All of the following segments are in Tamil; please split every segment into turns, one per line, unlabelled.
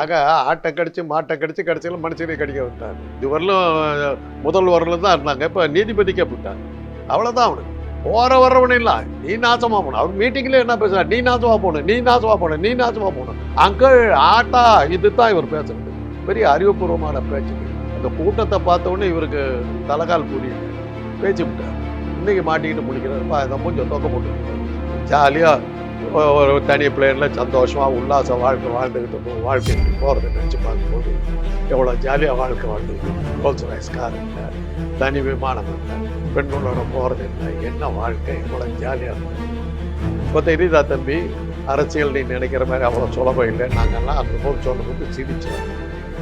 ஆக ஆட்டை கடிச்சு மாட்டை கடிச்சு கடைசியில் மனுஷனை கடிக்க விட்டார். இது வரலும் முதல் வரலும் தான் இருந்தாங்க. இப்போ நீதிபதிக்கே விட்டாங்க அவ்வளோதான் அவனுக்கு போற வர்றவனே இல்லை. நீ நாசமா போகணும் அவர் மீட்டிங்ல என்ன பேசுறாரு? நீ நாசமா போகணும் நீ நாசமா போகணும் நீ நாசமா போகணும் அங்கிள் ஆட்டா இதுதான் இவர் பேசுறது. பெரிய அறிவுபூர்வமான பேச்சு. அந்த கூட்டத்தை பார்த்தோன்னே இவருக்கு தலைகால் கூடி பேச்சு விட்டார். இன்னைக்கு மாட்டிக்கிட்டு முடிக்கிறாருப்பா இதை கொஞ்சம் தொக்க போட்டு ஜாலியாக ஒரு தனி பிளேனில் சந்தோஷமாக உல்லாச வாழ்க்கை வாழ்ந்துக்கிட்டு வாழ்க்கைக்கு போகிறத நினச்சி பார்க்கும்போது எவ்வளோ ஜாலியாக வாழ்க்கை வாழ்ந்துக்கிட்டு ரோல்ஸ் ரைஸ் கார் இல்லை தனி விமானம் இல்லை பெண்களோட போகிறது இல்லை என்ன வாழ்க்கை எவ்வளோ ஜாலியாக இருக்கு இப்போ தெரியுதா தம்பி? அரசியல் நீ நினைக்கிற மாதிரி அவ்வளோ சுலபம் இல்லை. நாங்கள்லாம் அந்த போல் சொல்லும்போது சிரிச்சோம்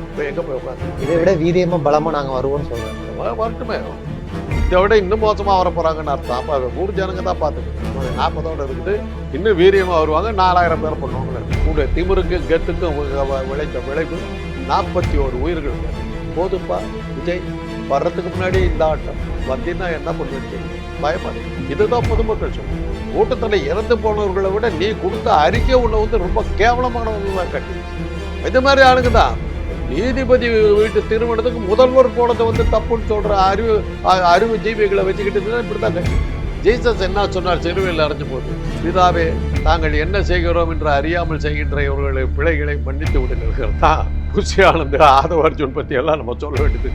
இப்போ எங்கே போய் உட்காந்து
இதை விட வீரியமா பலமா நாங்க வருவோம்னு
வ- வரட்டுமே. இதை விட இன்னும் மோசமாக வர போகிறாங்கன்னு அர்த்தம். அப்போ ஊர் ஜனங்க தான் பார்த்துக்கணும். நாற்பதோடு இருந்துட்டு இன்னும் வீரியமாக வருவாங்க. நாலாயிரம் பேர் பண்ணுவாங்க கூட திமிருக்கு கெத்துக்கும் வி- வி- விளைந்த விளைவு நாற்பத்தி ஒரு உயிர்கள். போதுப்பா விஜய். வர்றதுக்கு முன்னாடி இந்த ஆட்டம். வந்தீங்கன்னா என்ன பண்ணுவீங்க? பயப்படு. இதுதான் பொதுமக்கள் சொல்லுங்க கூட்டத்தில் இறந்து போனவர்களை விட நீ கொடுத்த அறிக்கை உள்ள வந்து ரொம்ப கேவலமானவங்க தான் கட்டி இது மாதிரி ஆளுங்க தான். நீதிபதி வீட்டு திருமணத்துக்கு முதல்வர் போனதை வந்து தப்புன்னு சொல்ற அறிவு அறிவு ஜீவிகளை வச்சுக்கிட்டு இருந்தா இப்படிதான் ஜீசஸ் என்ன சொன்னார்? சிறுவையில் அடைஞ்ச போது பிதாவே தாங்கள் என்ன செய்கிறோம் என்று அறியாமல் செய்கின்ற இவர்களை பிழைகளை மன்னித்து விடுங்கள் தான் புஷி ஆனந்த் ஆதவ அர்ஜுன் எல்லாம் நம்ம சொல்ல வேண்டியது.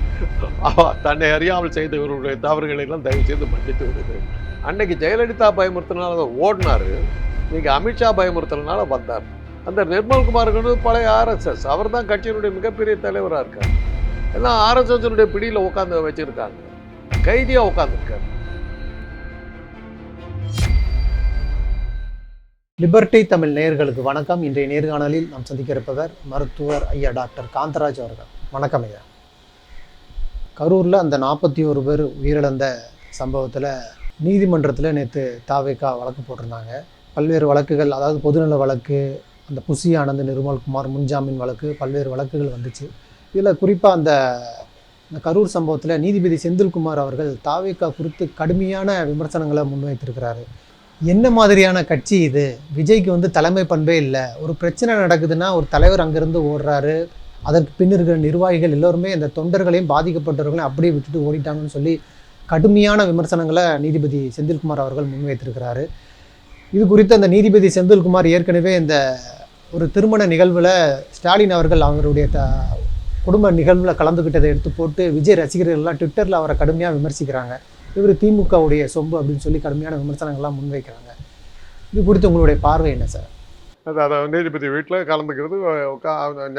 அவ தன்னை அறியாமல் செய்த இவர்களுடைய தவறுகளை எல்லாம் தயவு செய்து மன்னித்து விடுங்கள் அன்னைக்கு ஜெயலலிதா பயமுறுத்தினால ஓடினார். இன்னைக்கு அமித்ஷா பயமுறுத்தினால வந்தார். அந்த நிர்மல்குமாருக்கு பழைய ஆர்எஸ்எஸ் அவர் தான் கட்சியினுடைய மிகப்பெரிய தலைவராக இருக்கார். எல்லாம் ஆர்எஸ்எஸ்னுடைய பிடியில் உட்காந்து வச்சிருக்காங்க. கைதியாக உட்காந்துருக்காரு
லிபர்டி தமிழ் நேயர்களுக்கு வணக்கம். இன்றைய நேர்காணலில் நாம் சந்திக்க இருப்பவர் மருத்துவர் ஐயா டாக்டர் காந்தராஜ் அவர்கள். வணக்கம் ஐயா. கரூரில் அந்த நாற்பத்தி ஒரு பேர் உயிரிழந்த சம்பவத்தில் நீதிமன்றத்தில் நேற்று தாவேக்கா வழக்கு போட்டிருந்தாங்க. பல்வேறு வழக்குகள் அதாவது பொதுநல வழக்கு அந்த புசி ஆனந்த் நிர்மல்குமார் முன்ஜாமீன் வழக்கு பல்வேறு வழக்குகள் வந்துச்சு. இதில் குறிப்பாக அந்த இந்த கரூர் சம்பவத்தில் நீதிபதி செந்தில்குமார் அவர்கள் தாவேக்கா குறித்து கடுமையான விமர்சனங்களை முன்வைத்திருக்கிறாரு. என்ன மாதிரியான கட்சி இது? விஜய்க்கு வந்து தலைமை பண்பே இல்லை. ஒரு பிரச்சனை நடக்குதுன்னா ஒரு தலைவர் அங்கேருந்து ஓடுறாரு. அதற்கு பின் இருக்கிற நிர்வாகிகள் எல்லோருமே இந்த தொண்டர்களையும் பாதிக்கப்பட்டவர்களையும் அப்படியே விட்டுட்டு ஓடிட்டாங்கன்னு சொல்லி கடுமையான விமர்சனங்களை நீதிபதி செந்தில்குமார் அவர்கள் முன்வைத்திருக்கிறாரு. இது குறித்து அந்த நீதிபதி செந்தில்குமார் ஏற்கனவே இந்த ஒரு திருமண நிகழ்வில் ஸ்டாலின் அவர்கள் அவருடைய த குடும்ப நிகழ்வில் கலந்துக்கிட்டதை எடுத்து போட்டு விஜய் ரசிகர்கள்லாம் ட்விட்டரில் அவரை கடுமையாக விமர்சிக்கிறாங்க. இவர் திமுகவுடைய சொம்பு அப்படின்னு சொல்லி கடுமையான விமர்சனங்கள்லாம் முன்வைக்கிறாங்க. இது குறித்து உங்களுடைய பார்வை என்ன சார்?
அது அதை நீதிபதி வீட்டில் கலந்துக்கிறது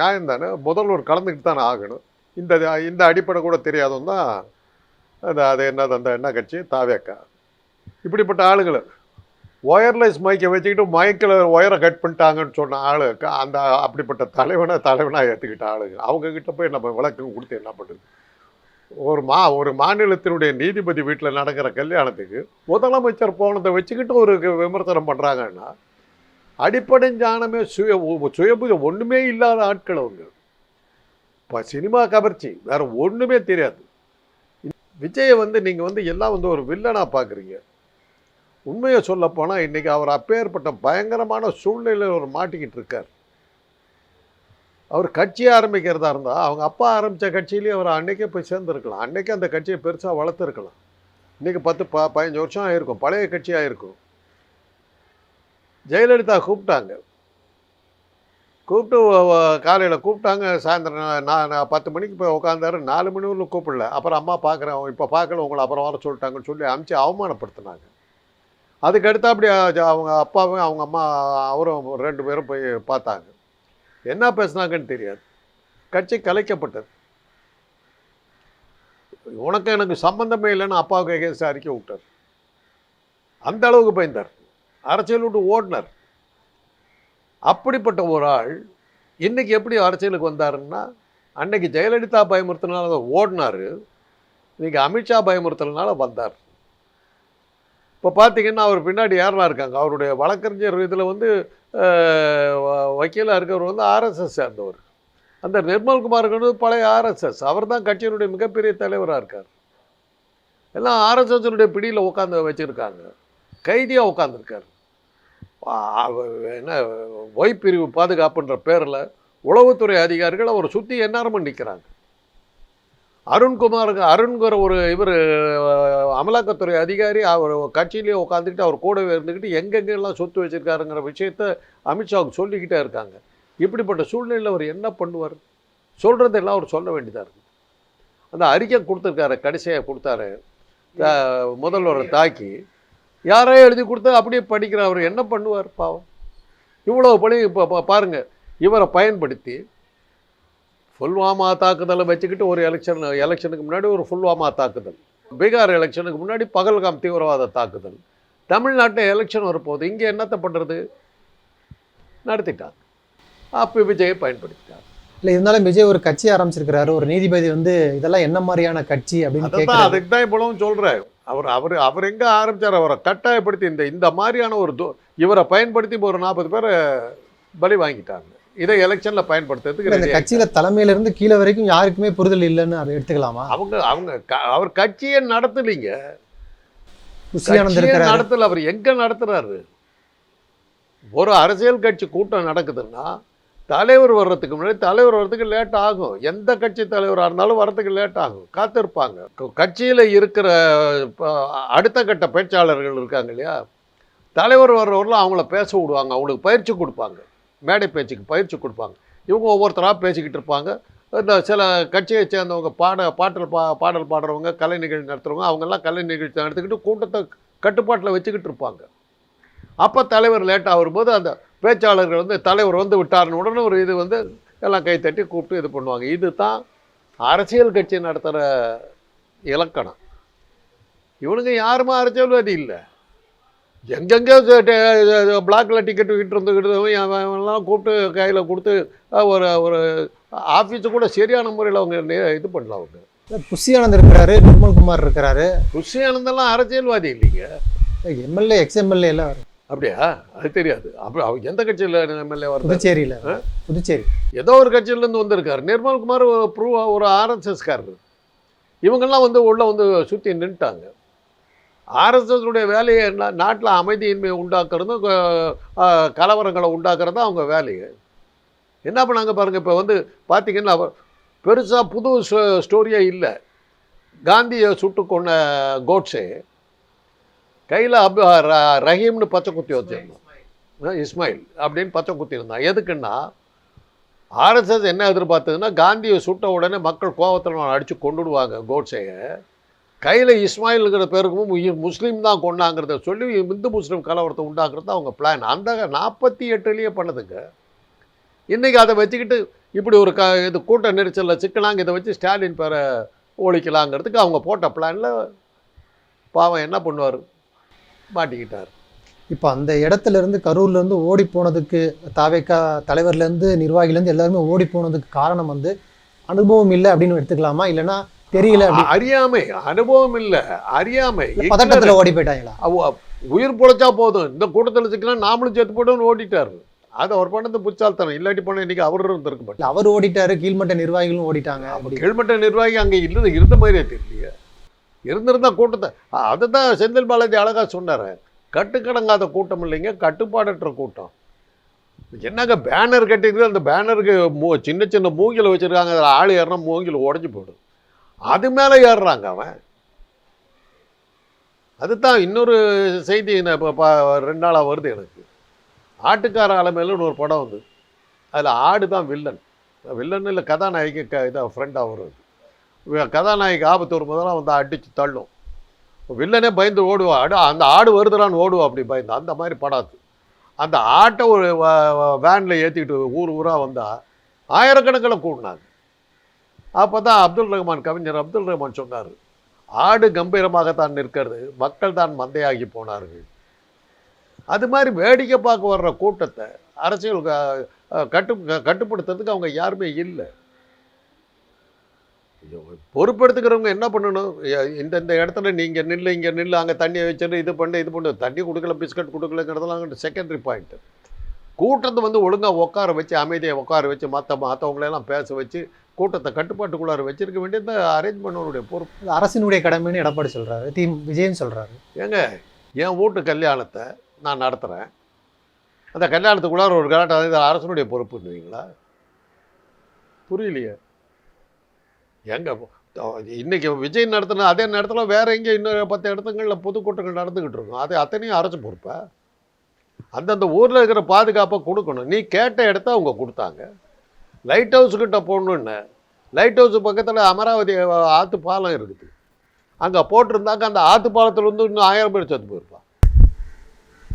நியாயம் தானே. முதல்வர் கலந்துக்கிட்டு தானே ஆகணும். இந்த இந்த அடிப்படை கூட தெரியாதவன் தான் அது அது என்னது அந்த என்ன கட்சி? தாவேக்கா. இப்படிப்பட்ட ஆளுங்களை ஒயர்லெஸ் மைக்கை வச்சுக்கிட்டு மைக்கில் ஒயரை கட் பண்ணிட்டாங்கன்னு சொன்ன ஆளு அந்த அப்படிப்பட்ட தலைவனை தலைவனாக ஏற்றுக்கிட்ட ஆளுங்க அவங்கக்கிட்ட போய் நம்ம விளக்கம் கொடுத்து என்ன பண்ணுது? ஒரு மா ஒரு மாநிலத்தினுடைய நீதிபதி வீட்டில் நடக்கிற கல்யாணத்துக்கு முதலமைச்சர் போனதை வச்சுக்கிட்டு ஒரு விமர்சனம் பண்ணுறாங்கன்னா அடிப்படை ஞானமே சுய ஒ- சுயபுஜ ஒன்றுமே இல்லாத ஆட்கள் அவங்க. இப்போ சினிமா கவர்ச்சி வேறு ஒன்றுமே தெரியாது. விஜயை வந்து நீங்கள் வந்து எல்லாம் வந்து ஒரு வில்லனாக பார்க்குறீங்க உண்மையை சொல்லப்போனால் இன்றைக்கி அவர் அப்பேற்பட்ட பயங்கரமான சூழ்நிலையில் அவர் மாட்டிக்கிட்டு இருக்கார். அவர் கட்சி ஆரம்பிக்கிறதா இருந்தால் அவங்க அப்பா ஆரம்பித்த கட்சியிலேயே அவர் அன்றைக்கே போய் சேர்ந்துருக்கலாம். அன்றைக்கே அந்த கட்சியை பெருசாக வளர்த்துருக்கலாம். இன்றைக்கி பத்து ப பதினஞ்சு வருஷம் ஆகிருக்கும் பழைய கட்சியாக இருக்கும் ஜெயலலிதா கூப்பிட்டாங்க. கூப்பிட்டு காலையில் கூப்பிட்டாங்க. சாயந்தரம் நான் நான் நான் பத்து மணிக்கு போய் உட்காந்தாரு நாலு மணி வரலும் கூப்பிடல. அப்புறம் அம்மா பார்க்குறேன் இப்போ பார்க்கல உங்களை அப்புறம் வர சொல்லிட்டாங்கன்னு சொல்லி அமுச்சு அவமானப்படுத்தினாங்க. அதுக்கடுத்து அப்படி அவங்க அப்பாவும் அவங்க அம்மா அவரும் ரெண்டு பேரும் போய் பார்த்தாங்க. என்ன பேசுனாங்கன்னு தெரியாது. கட்சி கலைக்கப்பட்டது. உனக்கு எனக்கு சம்பந்தமே இல்லைன்னு அப்பாவுக்கு எகேன்ஸ்ட் அறிக்கை விட்டார். அந்த அளவுக்கு பயந்தார். அரசியல் விட்டு ஓடினார். அப்படிப்பட்ட ஒரு ஆள் இன்னைக்கு எப்படி அரசியலுக்கு வந்தாருன்னா அன்னைக்கு ஜெயலலிதா பயமுறுத்தினால ஓடினார். இன்னைக்கு அமித்ஷா பயமுறுத்தலனால வந்தார். இப்போ பார்த்தீங்கன்னா அவர் பின்னாடி யாரெல்லாம் இருக்காங்க? அவருடைய வழக்கறிஞர் இதில் வந்து வக்கீலாக இருக்கிறவர் வந்து ஆர்எஸ்எஸ் சேர்ந்தவர். அந்த நிர்மல்குமாருக்கு பழைய ஆர்எஸ்எஸ் அவர் தான் கட்சியினுடைய மிகப்பெரிய தலைவராக இருக்கார். எல்லாம் ஆர்எஸ்எஸ்னுடைய பிடியில் உட்காந்து வச்சுருக்காங்க. கைதியாக உட்காந்துருக்காரு என்ன ஒய் பிரிவு பாதுகாப்புன்ற பேரில் உளவுத்துறை அதிகாரிகள் அவரை சுற்றி எந்நேரமும் நிற்கிறாங்க. அருண்குமாருக்கு அருண்கிற ஒரு இவர் அமலாக்கத்துறை அதிகாரி அவர் கட்சியிலேயே உட்காந்துக்கிட்டு அவர் கூடவே இருந்துக்கிட்டு எங்கெங்கெல்லாம் சொத்து வச்சிருக்காருங்கிற விஷயத்த அமித்ஷாவுக்கு சொல்லிக்கிட்டே இருக்காங்க. இப்படிப்பட்ட சூழ்நிலையில் அவர் என்ன பண்ணுவார்? சொல்கிறதெல்லாம் அவர் சொல்ல வேண்டியதாக இருக்குது அந்த அறிக்கை கொடுத்துருக்காரு கடைசியாக கொடுத்தாரு. முதல்வரை தாக்கி. யாரோ எழுதி கொடுத்தா அப்படியே படிக்கிற அவர் என்ன பண்ணுவார்? பாவம். இவ்வளோ பணி இப்போ பாருங்கள் இவரை பயன்படுத்தி புல்வாமா தாக்குதலை வச்சுக்கிட்டு ஒரு எலெக்ஷன் எலெக்ஷனுக்கு முன்னாடி ஒரு புல்வாமா தாக்குதல். பீகார் எலெக்ஷனுக்கு முன்னாடி பகல்காம் தீவிரவாத தாக்குதல். தமிழ்நாட்டில் எலெக்ஷன் வரப்போகுது. இங்கே என்னத்தை பண்ணுறது நடத்திட்டாங்க. அப்போ விஜயை பயன்படுத்திட்டாங்க.
இல்லை இருந்தாலும் விஜய் ஒரு கட்சி ஆரம்பிச்சிருக்கிறாரு. ஒரு நீதிபதி வந்து இதெல்லாம் என்ன மாதிரியான கட்சி அப்படின்னு
அதுக்கு தான் இவ்வளவும் சொல்கிறேன் அவர் அவர் அவர் எங்கே ஆரம்பிச்சார்? அவரை கட்டாயப்படுத்தி இந்த இந்த மாதிரியான ஒரு து- இவரை பயன்படுத்தி ஒரு நாற்பது பேரை பலி வாங்கிட்டாங்க. இதை எலெக்ஷனில் பயன்படுத்துறதுக்கு
இந்த. கட்சியில தலைமையில இருந்து கீழே வரைக்கும் யாருக்குமே புரிதல் இல்லைன்னு அதை எடுத்துக்கலாமா?
அவங்க அவங்க அவர் கட்சியே நடத்தலீங்க. நடத்தல அவர் எங்க நடத்துறாரு? ஒரு அரசியல் கட்சி கூட்டம் நடக்குதுன்னா தலைவர் வர்றதுக்கு முன்னாடி தலைவர் வர்றதுக்கு லேட் ஆகும். எந்த கட்சி தலைவராக இருந்தாலும் வர்றதுக்கு லேட் ஆகும். காத்திருப்பாங்க. கட்சியில இருக்கிற அடுத்த கட்ட பேச்சாளர்கள் இருக்காங்க இல்லையா? தலைவர் வர்றவரெலாம் அவங்கள பேச விடுவாங்க. அவங்களுக்கு பயிற்சி கொடுப்பாங்க. மேடை பேச்சுக்கு பயிற்சி கொடுப்பாங்க. இவங்க ஒவ்வொருத்தராக பேசிக்கிட்டு இருப்பாங்க. இந்த சில கட்சியை சேர்ந்தவங்க பாட பாட்டல் பா பாடல் பாடுறவங்க கலை நிகழ்ச்சி நடத்துகிறவங்க அவங்கெல்லாம் கலை நிகழ்ச்சி நடத்திக்கிட்டு கூட்டத்தை கட்டுப்பாட்டில் வச்சுக்கிட்டு இருப்பாங்க. அப்போ தலைவர் லேட்டாக வரும்போது அந்த பேச்சாளர்கள் வந்து தலைவர் வந்து விட்டார்னு உடனே ஒரு இது வந்து எல்லாம் கை தட்டி கூப்பிட்டு இது பண்ணுவாங்க. இது தான் அரசியல் கட்சி நடத்துகிற இலக்கணம். இவனுங்க யாருமே அரசியல்வாதி இல்லை. எங்கெங்கே பிளாக்ல டிக்கெட் விட்டு இருந்துக்கிட்டு எல்லாம் கூப்பிட்டு கையில் கொடுத்து ஒரு ஒரு ஆஃபீஸு கூட சரியான முறையில் அவங்க இது பண்ணல அவங்க.
புஷியானந்த் இருக்கிறாரு நிர்மல்குமார் இருக்கிறாரு.
குஷி ஆனந்தெல்லாம் அரசியல்வாதி இல்லைங்க.
எம்எல்ஏ எக்ஸ் எம்எல்ஏ எல்லாம்
அப்படியா? அது தெரியாது. அப்படி அவர் எந்த கட்சியில் எம்எல்ஏ வருது
புதுச்சேரியில புதுச்சேரி.
ஏதோ ஒரு கட்சியிலேருந்து வந்திருக்காரு. நிர்மல்குமார் ஒரு ப்ரூவ் ஒரு ஆர்எஸ்எஸ்காரர் இவங்கெல்லாம் வந்து உள்ளே வந்து சுற்றி நின்ட்டாங்க ஆர்எஸ்எஸ் உடைய வேலையை என்ன நாட்டில் அமைதியின்மையை உண்டாக்குறதும் கலவரங்களை உண்டாக்குறதும் அவங்க வேலையை. என்ன பண்ணாங்க பாருங்கள் இப்போ வந்து பார்த்தீங்கன்னா பெருசாக புது ஸ்டோரியே இல்லை. காந்தியை சுட்டு கொண்ட கோட்ஸே கையில் அப் ரஹீம்னு பச்சை குத்தி வச்சிருந்தான். இஸ்மாயில் அப்படின்னு பச்சை குத்தி இருந்தான். எதுக்குன்னா ஆர்எஸ்எஸ் என்ன எதிர்பார்த்ததுன்னா காந்தியை சுட்ட உடனே மக்கள் கோவத்தில் அடித்து கொண்டுடுவாங்க கோட்ஸையை. கையில் இஸ்மாயிலுங்கிற பேருக்கும் முஸ்லீம் தான் கொண்டாங்கிறத சொல்லி இந்து முஸ்லீம் கலவரத்தை உண்டாக்குறது தான் அவங்க பிளான் அந்த நாற்பத்தி எட்டுலேயே பண்ணதுங்க. இன்றைக்கி அதை வச்சுக்கிட்டு இப்படி ஒரு க இது கூட்ட நெரிசலில் சிக்கலாங்க இதை வச்சு ஸ்டாலின் பேரை ஒழிக்கலாங்கிறதுக்கு அவங்க போட்ட பிளானில் பாவம் என்ன பண்ணுவார்? மாட்டிக்கிட்டார்.
இப்போ அந்த இடத்துல இருந்து ஓடி போனதுக்கு தாவேக்கா தலைவர்லேருந்து நிர்வாகிலேருந்து எல்லாருமே ஓடி போனதுக்கு காரணம் வந்து அனுபவம் இல்லை அப்படின்னு எடுத்துக்கலாமா? இல்லைன்னா தெரியல
அறியாமை அனுபவம் இல்லை அறியாமை.
பதட்டத்துல ஓடி போயிட்டாங்களா
உயிர் பொழைச்சா போதும். இந்த கூட்டத்தில் சிக்கலாம் நாமளும் சேர்த்து போட்டோன்னு ஓடிட்டாரு. அது அவர் பண்ணது புச்சால்தனம். இல்லாட்டி பண்ண இன்னைக்கு அவர் இருந்திருக்க
இல்ல அவர் ஓடிட்டாரு கீழ்மட்ட நிர்வாகிகளும் ஓடிட்டாங்க. அப்படி
கீழ்மட்ட நிர்வாகி அங்கே இல்லை இருந்த மாதிரியே தெரியலையே. இருந்திருந்தா கூட்டத்தை அதை தான் செந்தில் பாலாஜி அழகா சொன்னார். கட்டுக்கடங்காத கூட்டம் இல்லைங்க கட்டுப்பாடற்ற கூட்டம். என்னங்க பேனர் கட்டிருக்கு அந்த பேனருக்கு மூ சின்ன சின்ன மூங்கில் வச்சுருக்காங்க. அதில் ஆள் ஏறினா மூங்கில் உடஞ்சி போயிடும். அது மேலே ஏறுறாங்க அவன். அதுதான் இன்னொரு செய்தி இப்போ ரெண்டு நாளாக வருது எனக்கு. ஆட்டுக்கார ஆலமேலுன்னு ஒரு படம் வந்து. அதில் ஆடு தான் வில்லன். வில்லன் இல்லை கதாநாயகி க இதாக ஃப்ரெண்டாக வருது கதாநாயகி ஆபத்து வரும்போதெல்லாம் வந்து அடித்து தள்ளும். வில்லனே பயந்து ஓடுவா. ஆடு அந்த ஆடு வருதுடான்னு ஓடுவா அப்படி பயந்து. அந்த மாதிரி படம் அது. அந்த ஆட்டை ஒரு வேனில் ஏற்றிக்கிட்டு ஊர் ஊராக வந்தால் ஆயிரக்கணக்கில் கூடினாங்க. அப்போ தான் அப்துல் ரஹ்மான் கவிஞர் அப்துல் ரஹ்மான் சொன்னார் ஆடு கம்பீரமாகத்தான் நிற்கிறது மக்கள் தான் மந்தையாகி போனார்கள். அது மாதிரி வேடிக்கை பார்க்க வர்ற கூட்டத்தை அரசியல் கட்டு கட்டுப்படுத்துறதுக்கு அவங்க யாருமே இல்லை. பொறுப்பெடுத்துக்கிறவங்க என்ன பண்ணணும்? எ- இந்த இந்த இடத்துல நீங்கள் நில்லு இங்கே நில்லு அங்கே தண்ணியை வச்சுட்டு இது பண்ணு இது பண்ணு தண்ணி கொடுக்கல பிஸ்கட் கொடுக்கலங்கிறதெல்லாம் செகண்டரி பாயிண்ட்டு கூட்டத்தை வந்து ஒழுங்காக உட்கார வச்சு அமைதியை உட்கார வச்சு மற்ற மற்றவங்களெல்லாம் பேச வச்சு கூட்டத்தை கட்டுப்பாட்டுக்குள்ளார வச்சிருக்க வேண்டியது அரேஞ்ச் பண்ணவனுடைய பொறுப்பு.
அரசினுடைய கடமைன்னு எடப்பாடி சொல்றாரு. தி விஜயன் சொல்றாரு.
ஏங்க என் வீட்டு கல்யாணத்தை நான் நடத்துகிறேன் அந்த கல்யாணத்துக்குள்ளார ஒரு கலாட்டம் இது அரசனுடைய பொறுப்புன்னுவீங்களா? புரியலையே. எங்க இன்னைக்கு விஜய் நடத்தின அதே நேரத்தில் வேற எங்கே இன்னும் பத்து இடத்துங்களில் பொதுக்கூட்டங்கள் நடந்துக்கிட்டு இருக்கும். அது அத்தனையும் அரசு பொறுப்பா? அந்தந்த ஊரில் இருக்கிற பாதுகாப்பை கொடுக்கணும். நீ கேட்ட இடத்த அவங்க கொடுத்தாங்க. லைட் ஹவுஸ் கிட்ட போகணுன்னு லைட் ஹவுஸ் பக்கத்தில் அமராவதி ஆற்று பாலம் இருக்குது. அங்கே போட்டிருந்தாக்க அந்த ஆற்று பாலத்துல இருந்து இன்னும் ஆயிரம் பேர் செத்து போயிருப்பான்.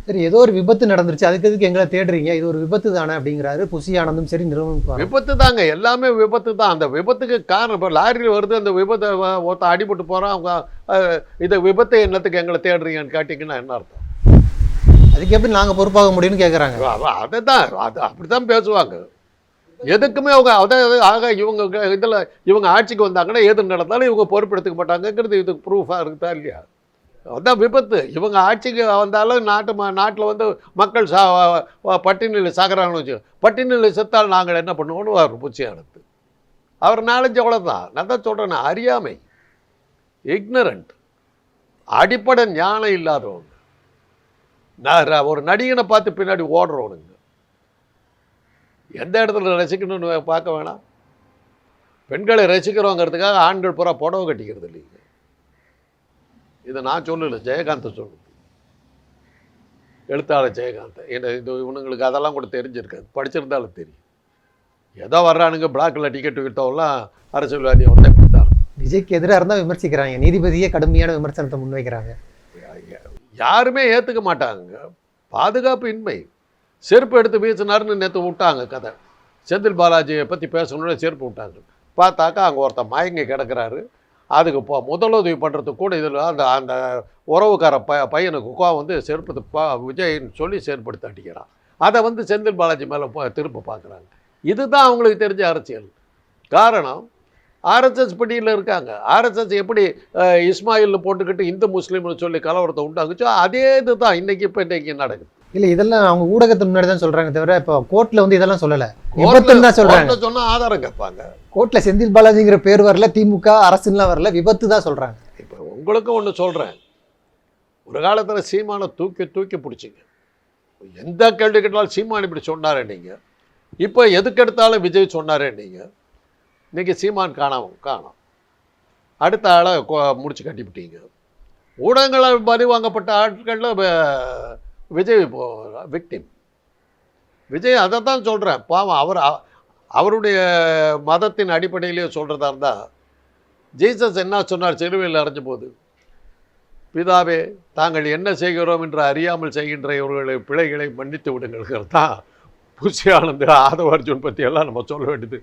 சரி ஏதோ ஒரு விபத்து நடந்துருச்சு. அதுக்கு எதுக்கு எங்களை தேடுறீங்க? இது ஒரு விபத்து தானே அப்படிங்கிறாரு. புசி ஆனந்தும் சரி நிறுவனம்
விபத்து தாங்க. எல்லாமே விபத்து தான். அந்த விபத்துக்கு காரணம் இப்போ லாரியில் வருது அந்த விபத்தை ஒருத்தன் அடிபட்டு போகிறான் அவங்க இந்த விபத்தை என்னத்துக்கு எங்களை தேடுறீங்கன்னு கேட்டிங்கன்னா என்ன அர்த்தம்?
அதுக்கு எப்படி நாங்க பொறுப்பாக முடியும்னு கேக்குறாங்க?
அதை தான் அது அப்படி தான் பேசுவாங்க. எதுக்குமே அவங்க அதாவது ஆக இவங்க இதில் இவங்க ஆட்சிக்கு வந்தாங்கன்னா எது நடந்தாலும் இவங்க பொறுப்பெடுத்துக்க மாட்டாங்கங்கிறது இதுக்கு ப்ரூஃபாக இருக்குதா இல்லையா? அதுதான் விபத்து. இவங்க ஆட்சிக்கு வந்தாலும் நாட்டு ம நாட்டில் வந்து மக்கள் சா பட்டினியில் சாகிறாங்கன்னு வச்சு பட்டினியில் செத்தால் நாங்கள் என்ன பண்ணுவோம்னு அவர் பூச்சி அனுப்பு அவர் நாலேஜ் அவ்வளோதான் நான் தான் சொல்கிறேன் அறியாமை இக்னரண்ட் அடிப்படை ஞானம் இல்லாதவங்க. நான் ஒரு நடிகனை பார்த்து பின்னாடி ஓடுறவனுங்க. எந்த இடத்துல ரசிக்கணும்னு பார்க்க வேணாம். பெண்களை ரசிக்கிறோங்கிறதுக்காக ஆண்கள் பூரா புடவை கட்டிக்கிறது இல்லைங்க இதை நான் சொல்லல ஜெயகாந்த் சொல்லுது எழுத்தாளர் ஜெயகாந்த். என்ன இது இவனுங்களுக்கு அதெல்லாம் கூட தெரிஞ்சிருக்காது. படிச்சிருந்தாலும் தெரியும். ஏதோ வர்றானுங்க பிளாக்கில் டிக்கெட் விட்டவெல்லாம் அரசியல்வாதி வந்தே கொடுத்தாரு
விஜய்க்கு எதிராக இருந்தா விமர்சிக்கிறாங்க. நீதிபதியே கடுமையான விமர்சனத்தை முன்வைக்கிறாங்க.
யாருமே ஏற்றுக்க மாட்டாங்க. பாதுகாப்பு இன்மை. செருப்பு எடுத்து வீசினார்னு நேற்று விட்டாங்க கதை. செந்தில் பாலாஜியை பற்றி பேசணும்னு செருப்பு விட்டாங்க. பார்த்தாக்கா அங்கே ஒருத்தன் மயங்கி கிடக்கிறாரு. அதுக்கு இப்போ முதலுதவி பண்ணுறதுக்கு கூட இதில் அந்த அந்த உறவுக்கார ப பையனுக்கு கோவம் வந்து செருப்பு பா விஜய்ன்னு சொல்லி செருப்படுத்தி அடிக்கிறான். அதை வந்து செந்தில் பாலாஜி மேலே திரும்ப பார்க்குறாங்க. இதுதான் அவங்களுக்கு தெரிஞ்ச அரசியல். காரணம் ஆர்எஸ்எஸ் பிடியில் இருக்காங்க. ஆர்எஸ்எஸ் எப்படி இஸ்மாயில் போட்டுக்கிட்டு இந்து முஸ்லீம்னு சொல்லி கலவரத்தை உண்டாக்குச்சோ அதே இதுதான் இன்றைக்கி இப்போ இன்றைக்கி நடக்குது.
இல்ல இதெல்லாம் அவங்க ஊடகத்து முன்னாடி தான் சொல்றாங்க தவிர இப்போ கோர்ட்ல வந்து இதெல்லாம் சொல்லல. விபத்துன்னு தான் சொல்றாங்க.
சொன்னா ஆதாரம் கேட்பாங்க.
கோர்ட்ல செந்தில் பாலாஜிங்கிற பேர் வரல திமுக அரசுலாம் வரல விபத்து தான் சொல்றாங்க.
இப்போ உங்களுக்கும் ஒன்று சொல்கிறேன் ஒரு காலத்தில் சீமானை தூக்கி தூக்கி பிடிச்சிங்க. எந்த கேள்வி கேட்டாலும் சீமான் இப்படி சொன்னாரே நீங்கள் இப்போ எதுக்கெடுத்தாலும் விஜய் சொன்னாரே நீங்கள் இன்னைக்கு சீமான் காணாம காணோம். அடுத்த ஆளை முடிச்சு கட்டிவிட்டீங்க. ஊடகங்களால் வாங்கப்பட்ட ஆட்களில் விஜய் இப்போ விக்டிம் விஜய் அதை தான் சொல்கிறேன் பாவம் அவர் அவருடைய மதத்தின் அடிப்படையிலேயே சொல்கிறதா இருந்தால் ஜீசஸ் என்ன சொன்னார்? சிறுவையில் அடைஞ்ச போது பிதாவே தாங்கள் என்ன செய்கிறோம் என்று அறியாமல் செய்கின்ற இவர்களை பிழைகளை மன்னித்து விடுங்கள். தான் புஷி ஆனந்த் ஆதவ அர்ஜுன் பற்றி எல்லாம் நம்ம சொல்ல வேண்டியது.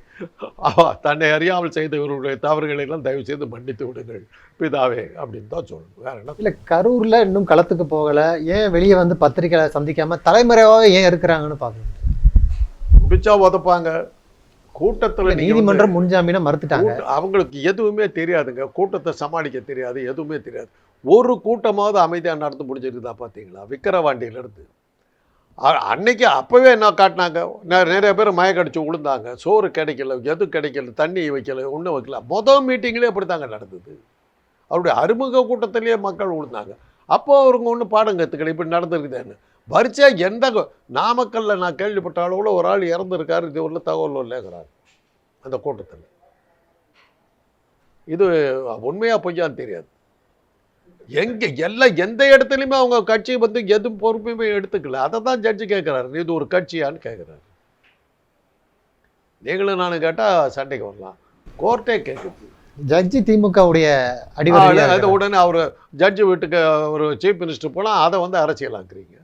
அவ தன்னை அறியாமல் செய்த இவர்களுடைய தவறுகளை எல்லாம் தயவு செய்து மன்னித்து விடுங்கள். பிதாவே அப்படின்னு தான் சொல்லணும். வேற என்ன?
இல்ல கரூர்ல இன்னும் களத்துக்கு போகல. ஏன் வெளியே வந்து பத்திரிக்கை சந்திக்காம தலைமறைவாக ஏன் இருக்கிறாங்கன்னு பாக்கணும்
பிடிச்சா உதப்பாங்க. கூட்டத்தில்
நீதிமன்றம் முன்ஜாமீனை மறுத்துட்டாங்க.
அவங்களுக்கு எதுவுமே தெரியாதுங்க. கூட்டத்தை சமாளிக்க தெரியாது எதுவுமே தெரியாது. ஒரு கூட்டமாவது அமைதியாக நடந்து முடிஞ்சிருக்குதா பார்த்தீங்களா? விக்கிரவாண்டியிலேருந்து. அன்னைக்கு அப்போவே என்ன காட்டினாங்க? நிறைய பேர் மயக்கடிச்சு விழுந்தாங்க சோறு கிடைக்கல எது கிடைக்கல தண்ணி வைக்கல ஒன்றும் வைக்கல. மொதல் மீட்டிங்லேயே அப்படி தாங்க நடந்தது. அவருடைய அறிமுக கூட்டத்திலேயே மக்கள் விழுந்தாங்க அப்போ அவருங்க ஒன்றும் பாடம் கற்றுக்கல இப்படி நடந்திருக்குதுன்னு. பரிச்சா எந்த நாமக்கல்ல நான் கேள்விப்பட்ட அளவில் ஒரு ஆள் இறந்துருக்காரு இது உள்ள தகவல் இல்லைங்கிறாங்க அந்த கூட்டத்தில். இது உண்மையாக பொய்யான்னு தெரியாது. எங்க எல்லாம் எந்த இடத்துலையுமே அவங்க கட்சி வந்து எதுவும் பொறுப்பையுமே எடுத்துக்கல. அதை தான் ஜட்ஜி கேட்குறாரு இது ஒரு கட்சியான்னு கேட்குறாரு நீங்களும் நானும் கேட்டால் சண்டைக்கு வரலாம். கோர்ட்டே கேட்குது
ஜட்ஜி திமுகவுடைய
அது
அடிவரை
உடனே அவர் ஜட்ஜி வீட்டுக்கு ஒரு சீஃப் மினிஸ்டர் போனால் அதை வந்து அரசியலாக்குறீங்க.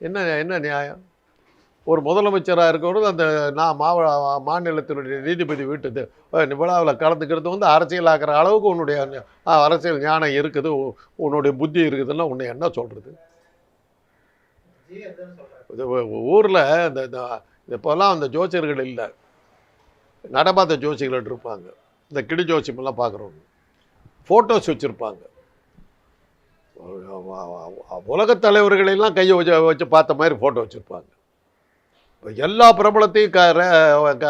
என்ன என்ன நியாயம்? ஒரு முதலமைச்சராக இருக்கிறது அந்த நான் மாவ மாநிலத்தினுடைய நீதிபதி வீட்டு விழாவில் கலந்துக்கிறது வந்து அரசியலாக்குற அளவுக்கு உன்னுடைய அரசியல் ஞானம் இருக்குது. உ- உன்னுடைய புத்தி இருக்குதுன்னா உன்னை என்ன சொல்கிறது ஊரில் இந்த இப்போல்லாம் அந்த ஜோசியர்கள் இல்லை. நடமாத்த ஜோசியர்கள் இருப்பாங்க. இந்த கிடி ஜோசியமெல்லாம் பார்க்குறவங்க ஃபோட்டோஸ் வச்சுருப்பாங்க. உலகத் தலைவர்களெல்லாம் கையை வச்சு வச்சு பார்த்த மாதிரி ஃபோட்டோ வச்சுருப்பாங்க. எல்லா பிரபலத்தையும் க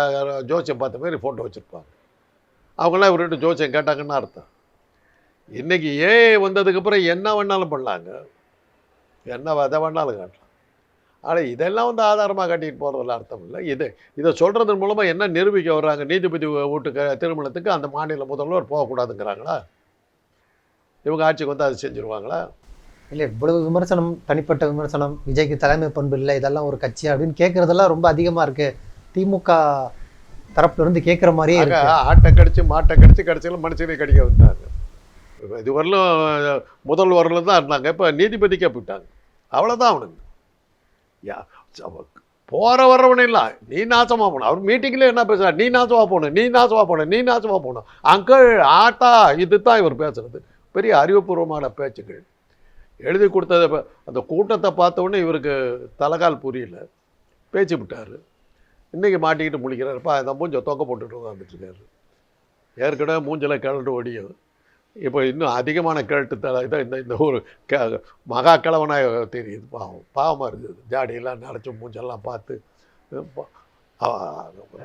ஜோசியம் பார்த்த மாதிரி ஃபோட்டோ வச்சுருப்பாங்க. அவங்களாம் இவர்கிட்ட ஜோசியம் கேட்டாங்கன்னு அர்த்தம். இன்றைக்கி ஏ வந்ததுக்கப்புறம் என்ன வேணாலும் பண்ணலாங்க. என்ன எதை வேணாலும் காட்டலாம். ஆனால் இதெல்லாம் வந்து ஆதாரமாக காட்டிட்டு போகிறதுல அர்த்தம் இல்லை. இது இதை சொல்கிறதன் மூலமாக என்ன நிரூபிக்க வர்றாங்க? நீதிபதி வீட்டுக்கு திருமணத்துக்கு அந்த மாநில முதல்வர் போகக்கூடாதுங்கிறாங்களா? இவங்க ஆட்சிக்கு வந்து அதை செஞ்சுருவாங்களா?
இல்லை இவ்வளவு விமர்சனம் தனிப்பட்ட விமர்சனம் விஜய்க்கு தலைமை பண்பு இல்லை இதெல்லாம் ஒரு கட்சி அப்படின்னு கேட்குறதெல்லாம் ரொம்ப அதிகமாக இருக்கு. திமுக தரப்புல இருந்து கேட்குற மாதிரியே இருக்கு.
ஆட்டை கடிச்சு மாட்டை கடிச்சு கடைசியில் மனுஷனை கடிக்க வந்தாங்க இது வரலும் முதல் வரலும் தான் இருந்தாங்க. இப்போ நீதிபதிக்கே போயிட்டாங்க. அவ்வளோதான் அவனுங்க. யா போகிற வர்றவனே இல்லை. நீ நாசமாக போகணும் அவர் மீட்டிங்கில் என்ன பேசுகிறார் நீ நாசமாக போகணும் நீ நாசமாக போகணும் நீ நாசமாக போகணும் அங்கிள் ஆட்டா இது தான் இவர் பேசுறது. பெரிய அறிவுபூர்வமான பேச்சுக்கள். எழுதி கொடுத்தத அந்த கூட்டத்தை பார்த்த உடனே இவருக்கு தலைகால் புரியல. பேச்சு விட்டார். இன்றைக்கி மாட்டிக்கிட்டு முழிக்கிறாருப்பா இந்த மூஞ்ச தொக்க போட்டுட்டு உட்காந்துட்டுருக்காரு ஏற்கனவே மூஞ்சில் கிழட்டு ஒடியும் இப்போ இன்னும் அதிகமான கிழட்டு தலை இதை இந்த இந்த ஒரு க மகா கிழவனாக தெரியுது. பாவம் பாவமாக இருக்குது. ஜாடியெல்லாம் நினச்சி மூஞ்செல்லாம் பார்த்து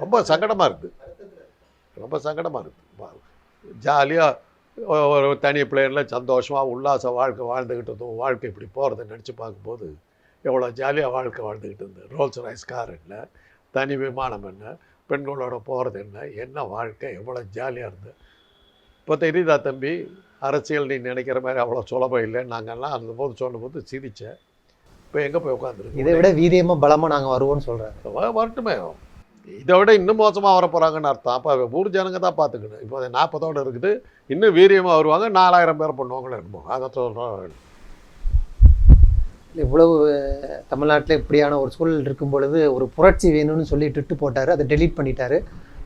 ரொம்ப சங்கடமாக இருக்குது. ரொம்ப சங்கடமாக இருக்குது. ஜாலியாக ஒரு தனி பிளேனில் சந்தோஷமாக உல்லாச வாழ்க்கை வாழ்ந்துக்கிட்டு இருந்தோம். வாழ்க்கை இப்படி போகிறத நினச்சி பார்க்கும்போது எவ்வளோ ஜாலியாக வாழ்க்கை வாழ்ந்துக்கிட்டு இருந்தேன். ரோல்ஸ் ரைஸ் கார் என்ன? தனி விமானம் என்ன? பெண்களோட போகிறது என்ன? என்ன வாழ்க்கை? எவ்வளோ ஜாலியாக இருந்தது இப்போ தெரியுதா தம்பி? அரசியல் நீ நினைக்கிற மாதிரி அவ்வளோ சுலபம் இல்லை. நாங்கள்லாம் அந்த போது சொன்னபோது சிரித்தேன் இப்போ எங்கே போய்
இதை
உட்காந்துருக்கு
விட வீரியமா பலமா நாங்க வருவோம்னு சொல்றாரு
வரட்டுமே. இதை விட இன்னும் மோசமாக வர போகிறாங்கன்னு அர்த்தம். அப்போ ஊர் ஜனங்க தான் பார்த்துக்கணும். இப்போ நாற்பதோடு இருக்குது. இன்னும் வீரியமாக வருவாங்க. நாலாயிரம் பேர் பண்ணுவாங்களே இருக்கும் அதை சொல்கிறோம்
இவ்வளவு தமிழ்நாட்டில் இப்படியான ஒரு சூழல் இருக்கும் பொழுது ஒரு புரட்சி வேணும்னு சொல்லி ட்விட்டு போட்டாரு. அதை டெலீட் பண்ணிட்டாரு.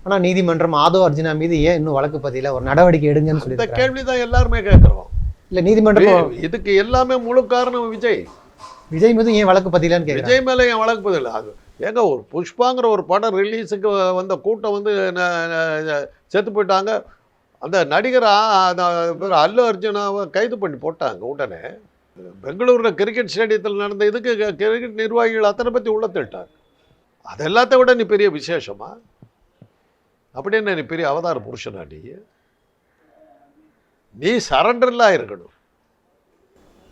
ஆனா நீதிமன்றம் ஆதோ அர்ஜுனா மீது ஏன் இன்னும் வழக்கு பதியல? ஒரு நடவடிக்கை எடுங்கன்னு
இந்த
சொல்லி
கேள்வி தான் எல்லாருமே கேட்குறோம்.
இல்ல நீதிமன்றம்
இதுக்கு எல்லாமே முழு காரணம் விஜய்.
விஜய் மீது ஏன் வழக்கு பதிலன்னு கேட்குறேன்
விஜய் மேலே என் வழக்கு பதில் அது ஏங்க ஒரு புஷ்பாங்கிற ஒரு படம் ரிலீஸுக்கு வந்த கூட்டம் வந்து செத்து போயிட்டாங்க. அந்த நடிகர் பேர் அல்லு அர்ஜுனாவை கைது பண்ணி போட்டாங்க உடனே. பெங்களூரில் கிரிக்கெட் ஸ்டேடியத்தில் நடந்த இதுக்கு கிரிக்கெட் நிர்வாகிகள் அத்தனை பற்றி உள்ள தள்ளிட்டாங்க. அது எல்லாத்த விட நீ பெரிய விசேஷமா? அப்படின்னு நீ பெரிய அவதார புருஷனா நீ? நீ சரண்டர்லாம் இருக்கணும்.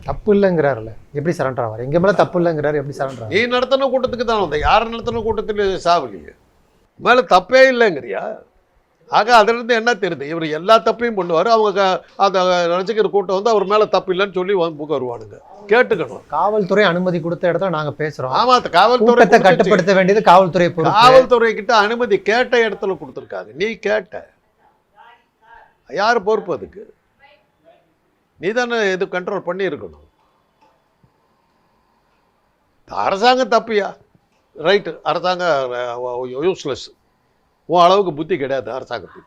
தப்பு இல்லைங்கிறாருல்ல எப்படி சரண்டர் ஆவார்? எங்க மேல தப்பு இல்லைங்கிறாரு எப்படி சரண்டர்
நீ நடத்தின கூட்டத்துக்கு தான் வந்த. யார் நடத்தின கூட்டத்தில் சாவலியே மேலே தப்பே இல்லைங்கிறியா? ஆக அதிலிருந்து என்ன தெரியுது? இவர் எல்லா தப்பையும் பண்ணுவார். அவங்க அந்த ரசிகர் கூட்டம் வந்து அவர் மேலே தப்பு இல்லைன்னு சொல்லி வந்து புக் வருவானுங்க. கேட்டுக்கணும்.
காவல்துறை அனுமதி கொடுத்த இடத்துல நாங்க பேசுறோம்.
ஆமா அது காவல்துறை.
கட்டுப்படுத்த வேண்டியது காவல்துறை
காவல்துறை கிட்ட அனுமதி கேட்ட இடத்துல கொடுத்துருக்காங்க. நீ கேட்ட. யார் பொறுப்பு அதுக்கு? நீ தானே இது கண்ட்ரோல் பண்ணியிருக்கணும். அரசாங்கம் தப்பியா? ரைட்டு அரசாங்கம் யூஸ்லெஸ் உன் அளவுக்கு புத்தி கிடையாது அரசாங்கத்துக்கு.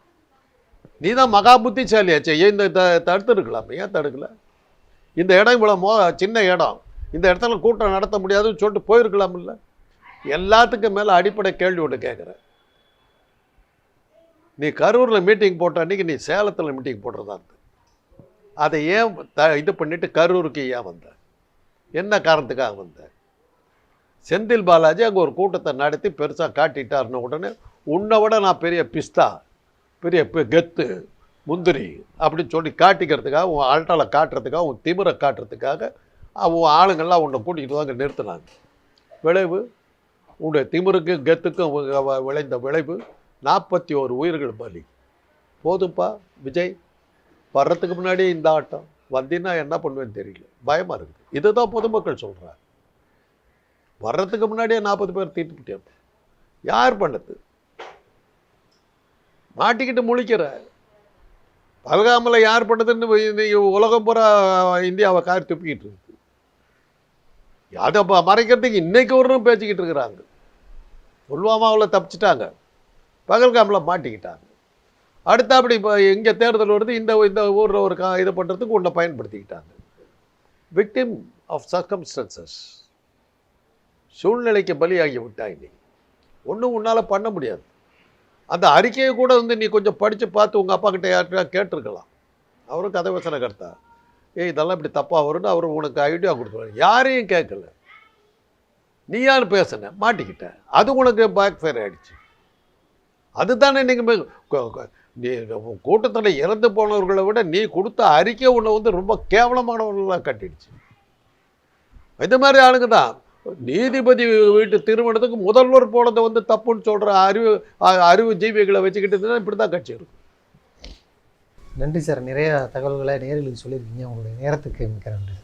நீ தான் மகா புத்திசாலியாச்சு ஏன் இந்த த- தடுத்துருக்கலாம்? ஏன் தடுக்கல? இந்த இடம் இவ்வளோ மோ சின்ன இடம். இந்த இடத்துல கூட்டம் நடத்த முடியாதுன்னு சொல்லிட்டு போயிருக்கலாம் இல்லை? எல்லாத்துக்கும் மேலே அடிப்படை கேள்வி ஒன்று கேட்குறேன். நீ கரூரில் மீட்டிங் போட்ட அன்றைக்கி நீ சேலத்தில் மீட்டிங் போடுறதா இருந்த? அதை ஏன் த இது பண்ணிவிட்டு கரூருக்கு ஏன் வந்த? என்ன காரணத்துக்காக வந்த? செந்தில் பாலாஜி அங்கே ஒரு கூட்டத்தை நடத்தி பெருசாக காட்டிட்டாருன உடனே உன்னை விட நான் பெரிய பிஸ்தா பெரிய பெ- கெத்து முந்திரி அப்படின்னு சொல்லி காட்டிக்கிறதுக்காக உன் ஆள்டால காட்டுறதுக்காக உன் திமிரை காட்டுறதுக்காக அவன் உன் ஆளுங்கள்லாம் உன்னை கூட்டிகிட்டு வாங்க நிறுத்தினாங்க. விளைவு உன்னுடைய திமிருக்கும் கெத்துக்கும் விளைந்த விளைவு நாற்பத்தி ஒரு உயிர்கள் பலி. போதும்ப்பா விஜய். வர்றதுக்கு முன்னாடி இந்த ஆட்டம் வந்தீங்கன்னா என்ன பண்ணுவேன்னு தெரியல. பயமாக இருக்குது இதுதான் பொதுமக்கள் சொல்கிறாங்க வர்றதுக்கு முன்னாடியே நாற்பது பேர் தீட்டுப்பிட்டேன் யார் பண்ணது? மாட்டிக்கிட்டு முழிக்கிற. பல்காமலை யார் பண்ணதுன்னு இன்னைக்கு உலகம் பூரா இந்தியாவை கார் துப்பிக்கிட்டு இருக்கு. அதை ப- மறைக்கிறதுக்கு இன்னைக்கு ஒரு பேசிக்கிட்டு இருக்கிறாங்க. புல்வாமாவில் தப்பிச்சிட்டாங்க. பகல்காமில் மாட்டிக்கிட்டாங்க. அடுத்த அப்படி இப்போ எங்கே தேர்தல் வருது இந்த இந்த ஊரில் ஒரு கா இது பண்ணுறதுக்கு உன்னை பயன்படுத்திக்கிட்டாங்க. விக்டிம் ஆஃப் சர்க்கம்ஸ்டன்சஸ் சூழ்நிலைக்கு பலியாகி விட்டாய் நீ. ஒன்றும் உன்னால் பண்ண முடியாது. அந்த அறிக்கையை கூட வந்து நீ கொஞ்சம் படித்து பார்த்து உங்கள் அப்பா கிட்ட யார்கிட்ட கேட்டிருக்கலாம். அவரும் கதை வசன கர்த்தா. ஏய் இதெல்லாம் இப்படி தப்பாக வரும்னு அவர் உனக்கு ஐடியா கொடுத்துருவாரு. யாரையும் கேட்கல. நீ யார் பேசுன? மாட்டிக்கிட்ட. அது உனக்கு பேக் ஃபயர் ஆகிடுச்சு அதுதானே நீங்கள் நீ கூட்டத்தில் இறந்து போனவர்களை விட நீ கொடுத்த அறிக்கை உன்னை வந்து ரொம்ப கேவலமானவர்களாக கட்டிடுச்சு. இந்த மாதிரி ஆளுங்க தான். நீதிபதி வீட்டு திருமணத்துக்கு முதல்வர் போனதை வந்து தப்புன்னு சொல்கிற அறிவு அறிவு ஜீவிகளை வச்சுக்கிட்டு இப்படி தான் கட்சி இருக்கும்.
நன்றி சார். நிறைய தகவல்களை நேரில் சொல்லியிருக்கீங்க. உங்களுடைய நேரத்துக்கு மிக்க நன்றி